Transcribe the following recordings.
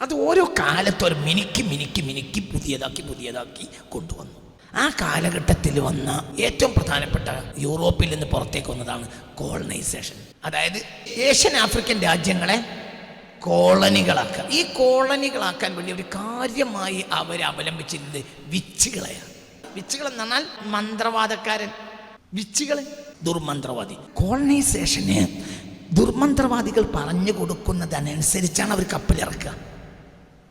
അത് ഓരോ കാലത്ത് ഒരു മിനിക്ക് മിനിക്ക് മിനിക്ക് പുതിയതാക്കി പുതിയതാക്കി കൊണ്ടുവന്നു. ആ കാലഘട്ടത്തിൽ വന്ന ഏറ്റവും പ്രധാനപ്പെട്ട യൂറോപ്പിൽ നിന്ന് പുറത്തേക്ക് വന്നതാണ് കോളനൈസേഷൻ അതായത് ഏഷ്യൻ ആഫ്രിക്കൻ രാജ്യങ്ങളെ കോളനികളാക്കുക ഈ കോളനികളാക്കാൻ വേണ്ടി ഒരു കാര്യമായി അവർ അവലംബിച്ചിരുന്നത് വിച്ചുകളെയാണ്. വിച്ചുകൾ എന്ന് പറഞ്ഞാൽ മന്ത്രവാദക്കാരൻ. വിച്ചുകൾ ദുർമന്ത്രവാദി. കോളനൈസേഷന് ദുർമന്ത്രവാദികൾ പറഞ്ഞു കൊടുക്കുന്നതനുസരിച്ചാണ് അവർ കപ്പലിറക്കുക.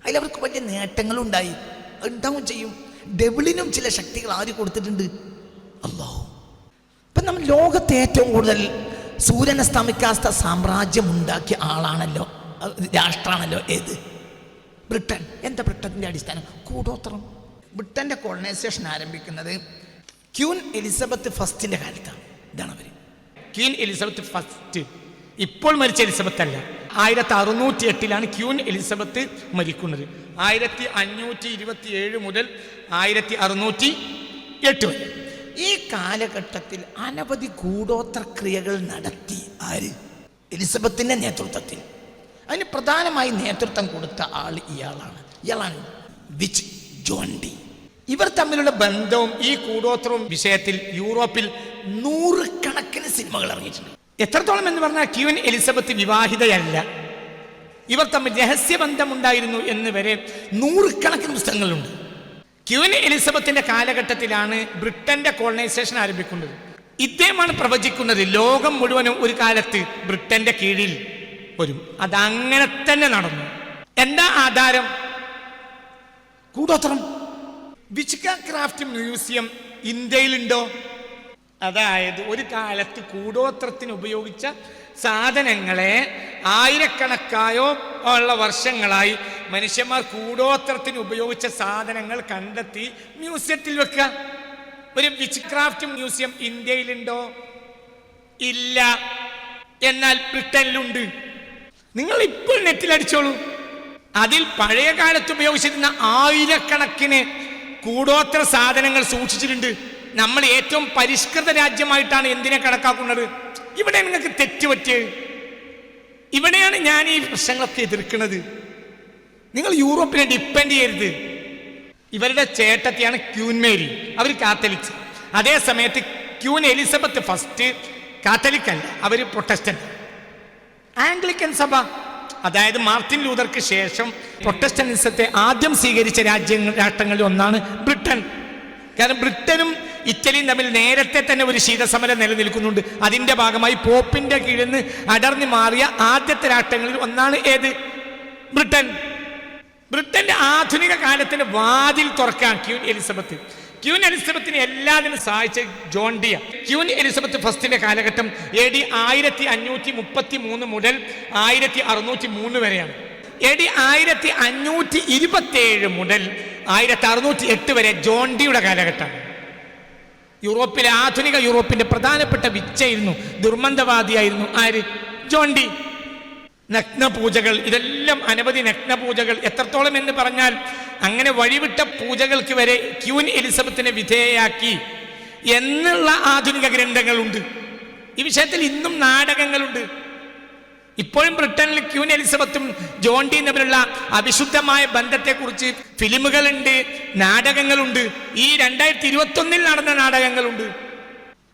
അതിൽ അവർക്ക് വലിയ നേട്ടങ്ങളുണ്ടായി. ഉണ്ടാവും ചെയ്യും. ഡെബിളിനും ചില ശക്തികൾ ആര് കൊടുത്തിട്ടുണ്ട്? അള്ളാഹു. ഇപ്പം നമ്മൾ ലോകത്തെ ഏറ്റവും കൂടുതൽ സൂര്യനെ സ്തമിക്കാത്ത സാമ്രാജ്യം ഉണ്ടാക്കിയ ആളാണല്ലോ. രാഷ്ട്രമാണല്ലോ ഏത്? ബ്രിട്ടൻ. എന്താ ബ്രിട്ടന്റെ അടിസ്ഥാനം? കൂടോത്രം. ബ്രിട്ടന്റെ കോളനൈസേഷൻ ആരംഭിക്കുന്നത് ക്യൂൻ എലിസബത്ത് ഫസ്റ്റിന്റെ കാലത്താണ്. ഇതാണ് അവർ ക്യൂൻ എലിസബത്ത് ഫസ്റ്റ്. ഇപ്പോൾ മരിച്ച എലിസബത്ത് അല്ല. ആയിരത്തി അറുന്നൂറ്റി എട്ടിലാണ് ക്യൂൻ എലിസബത്ത് മരിക്കുന്നത്. ആയിരത്തി അഞ്ഞൂറ്റി ഇരുപത്തി ഏഴ് മുതൽ ആയിരത്തി അറുന്നൂറ്റി എട്ട് വരെ. ഈ കാലഘട്ടത്തിൽ അനവധി ഗൂഢോത്രക്രിയകൾ നടത്തി ആര്? എലിസബത്തിന്റെ നേതൃത്വത്തിൽ. അതിന് പ്രധാനമായി നേതൃത്വം കൊടുത്ത ആൾ ഇയാളാണ്. ഇയാളാണ് വിച്ച് ജോണ്ടി ഇവർ തമ്മിലുള്ള ബന്ധവും ഈ കൂടോത്രവും വിഷയത്തിൽ യൂറോപ്പിൽ നൂറുകണക്കിന് സിനിമകൾ ഇറങ്ങിയിട്ടുണ്ട്. എത്രത്തോളം എന്ന് പറഞ്ഞാൽ ക്യൂൻ എലിസബത്ത് വിവാഹിതയല്ല. ഇവർ തമ്മിൽ രഹസ്യബന്ധമുണ്ടായിരുന്നു എന്ന് വരെ നൂറുകണക്കിന് പുസ്തകങ്ങളുണ്ട്. ക്യൂൻ എലിസബത്തിന്റെ കാലഘട്ടത്തിലാണ് ബ്രിട്ടന്റെ കോളനൈസേഷൻ ആരംഭിക്കുന്നത്. ഇദ്ദേഹമാണ് പ്രവചിക്കുന്നത് ലോകം മുഴുവനും ഒരു കാലത്ത് ബ്രിട്ടന്റെ കീഴിൽ വരും. അതങ്ങനെ തന്നെ നടന്നു. എന്താ ആധാരം? കൂടോത്രം. വിച്ച്ക ക്രാഫ്റ്റ് മ്യൂസിയം ഇന്ത്യയിലുണ്ടോ? അതായത് ഒരു കാലത്ത് കൂടോത്രത്തിന് ഉപയോഗിച്ച സാധനങ്ങളെ ആയിരക്കണക്കായോ ഉള്ള വർഷങ്ങളായി മനുഷ്യന്മാർ കൂടോത്രത്തിന് ഉപയോഗിച്ച സാധനങ്ങൾ കണ്ടെത്തി മ്യൂസിയത്തിൽ വെക്കുക. ഒരു വിച്ച് ക്രാഫ്റ്റ് മ്യൂസിയം ഇന്ത്യയിലുണ്ടോ? ഇല്ല. എന്നാൽ ബ്രിട്ടനിലുണ്ട്. നിങ്ങൾ ഇപ്പോൾ നെറ്റിൽ അടിച്ചോളൂ. അതിൽ പഴയ കാലത്ത് ഉപയോഗിച്ചിരുന്ന ആയിരക്കണക്കിന് കൂടോത്ര സാധനങ്ങൾ സൂക്ഷിച്ചിട്ടുണ്ട്. നമ്മൾ ഏറ്റവും പരിഷ്കൃത രാജ്യമായിട്ടാണ് എന്തിനെ കണക്കാക്കുന്നത്? ഇവിടെ നിങ്ങൾക്ക് തെറ്റുപറ്റിയത് ഇവിടെയാണ് ഞാൻ ഈ പ്രശ്നങ്ങളൊക്കെ എതിർക്കുന്നത്. നിങ്ങൾ യൂറോപ്പിനെ ഡിപ്പെൻഡ് ചെയ്യരുത്. ഇവരുടെ ചേട്ടത്തെയാണ് ക്യൂൻ മേരി. അവർ കാത്തലിക്സ് അതേ സമയത്ത് ക്യൂൻ എലിസബത്ത് ഫസ്റ്റ് കാത്തലിക് അല്ല അവർ പ്രൊട്ടസ്റ്റന്റ്. ആംഗ്ലിക്കൻ സഭ അതായത് മാർട്ടിൻ ലൂതർക്ക് ശേഷം പ്രൊട്ടസ്റ്റന്റിസത്തെ ആദ്യം സ്വീകരിച്ച രാജ്യങ്ങൾ രാഷ്ട്രങ്ങളിൽ ഒന്നാണ് ബ്രിട്ടൻ. കാരണം ബ്രിട്ടനും ഇറ്റലിയും തമ്മിൽ നേരത്തെ തന്നെ ഒരു ശീതസമരം നിലനിൽക്കുന്നുണ്ട്. അതിന്റെ ഭാഗമായി പോപ്പിന്റെ കീഴിൽ നിന്ന് അടർന്നു മാറിയ ആദ്യത്തെ രാഷ്ട്രങ്ങളിൽ ഒന്നാണ് ഏത്? ബ്രിട്ടൻ. ബ്രിട്ടന്റെ ആധുനിക കാലത്തിന് വാതിൽ തുറക്കാൻ ക്യൂൻ എലിസബത്ത്. ക്യൂൻ എലിസബത്തിന് എല്ലാത്തിനും സഹായിച്ച ജോൺ ഡിയ. ക്യൂൻ എലിസബത്ത് ഫസ്റ്റിന്റെ കാലഘട്ടം എ ഡി ആയിരത്തി അഞ്ഞൂറ്റി മുപ്പത്തി മൂന്ന് മുതൽ ആയിരത്തി അറുന്നൂറ്റി മൂന്ന് വരെയാണ്. എ ഡി ആയിരത്തി അഞ്ഞൂറ്റി ഇരുപത്തി ഏഴ് മുതൽ ആയിരത്തി അറുന്നൂറ്റി എട്ട് വരെ ജോൺ ഡിയുടെ കാലഘട്ടമാണ്. യൂറോപ്പിലെ ആധുനിക യൂറോപ്പിന്റെ പ്രധാനപ്പെട്ട വിച്ചയായിരുന്നു ദുർമന്ദവാദിയായിരുന്നു ആര്? ജോണ്ടി നഗ്നപൂജകൾ. ഇതെല്ലാം അനവധി നഗ്നപൂജകൾ. എത്രത്തോളം എന്ന് പറഞ്ഞാൽ അങ്ങനെ വഴിവിട്ട പൂജകൾക്ക് വരെ ക്യൂൻ എലിസബത്തിനെ വിധേയയാക്കി എന്നുള്ള ആധുനിക ഗ്രന്ഥങ്ങളുണ്ട്. ഈ വിഷയത്തിൽ ഇന്നും നാടകങ്ങളുണ്ട്. ഇപ്പോഴും ബ്രിട്ടനിൽ ക്യൂൻ എലിസബത്തും ജോൺ ഡി തമ്മിലുള്ള അവിശുദ്ധമായ ബന്ധത്തെക്കുറിച്ച് ഫിലിമുകളുണ്ട് നാടകങ്ങളുണ്ട്. ഈ രണ്ടായിരത്തി ഇരുപത്തി ഒന്നിൽ നടന്ന നാടകങ്ങളുണ്ട്.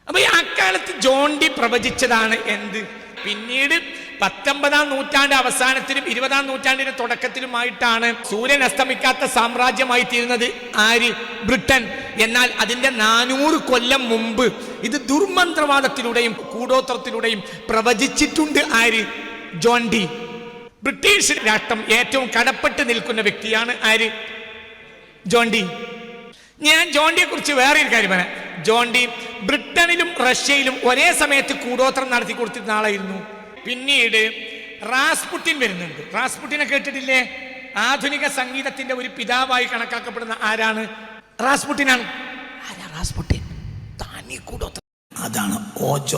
അപ്പൊ ഈ അക്കാലത്ത് ജോൺ പ്രവചിച്ചതാണ് എന്ത്? പിന്നീട് പത്തൊമ്പതാം നൂറ്റാണ്ട് അവസാനത്തിലും ഇരുപതാം നൂറ്റാണ്ടിന്റെ തുടക്കത്തിലുമായിട്ടാണ് സൂര്യൻ അസ്തമിക്കാത്ത സാമ്രാജ്യമായി തീരുന്നത് ആര്? ബ്രിട്ടൻ. എന്നാൽ അതിന്റെ നാനൂറ് കൊല്ലം മുമ്പ് ഇത് ദുർമന്ത്രവാദത്തിലൂടെയും കൂടോത്രത്തിലൂടെയും പ്രവചിച്ചിട്ടുണ്ട് ആര്? John D. ബ്രിട്ടീഷ് രാഷ്ട്രം ഏറ്റവും കടപ്പെട്ട് നിൽക്കുന്ന വ്യക്തിയാണ് ആര്? John Dee. ഞാൻ ജോൺ ഡിയെ കുറിച്ച് വേറെ ഒരു കാര്യം പറയാം. ജോൺ ഡി ബ്രിട്ടനിലും റഷ്യയിലും ഒരേ സമയത്ത് കൂടോത്രം നടത്തി കൊടുത്തിരുന്ന ആളായിരുന്നു. പിന്നീട് റാസ്പുട്ടിൻ വരുന്നുണ്ട്. റാസ്പുട്ടിനെ കേട്ടിട്ടില്ലേ? ആധുനിക സംഗീതത്തിന്റെ ഒരു പിതാവായി കണക്കാക്കപ്പെടുന്ന ആരാണ്? റാസ്പുട്ടിനാണ്. ആരാ റാസ്പുട്ടിൻ? താനീ കൂടോത്രം. അതാണ് ഓജോ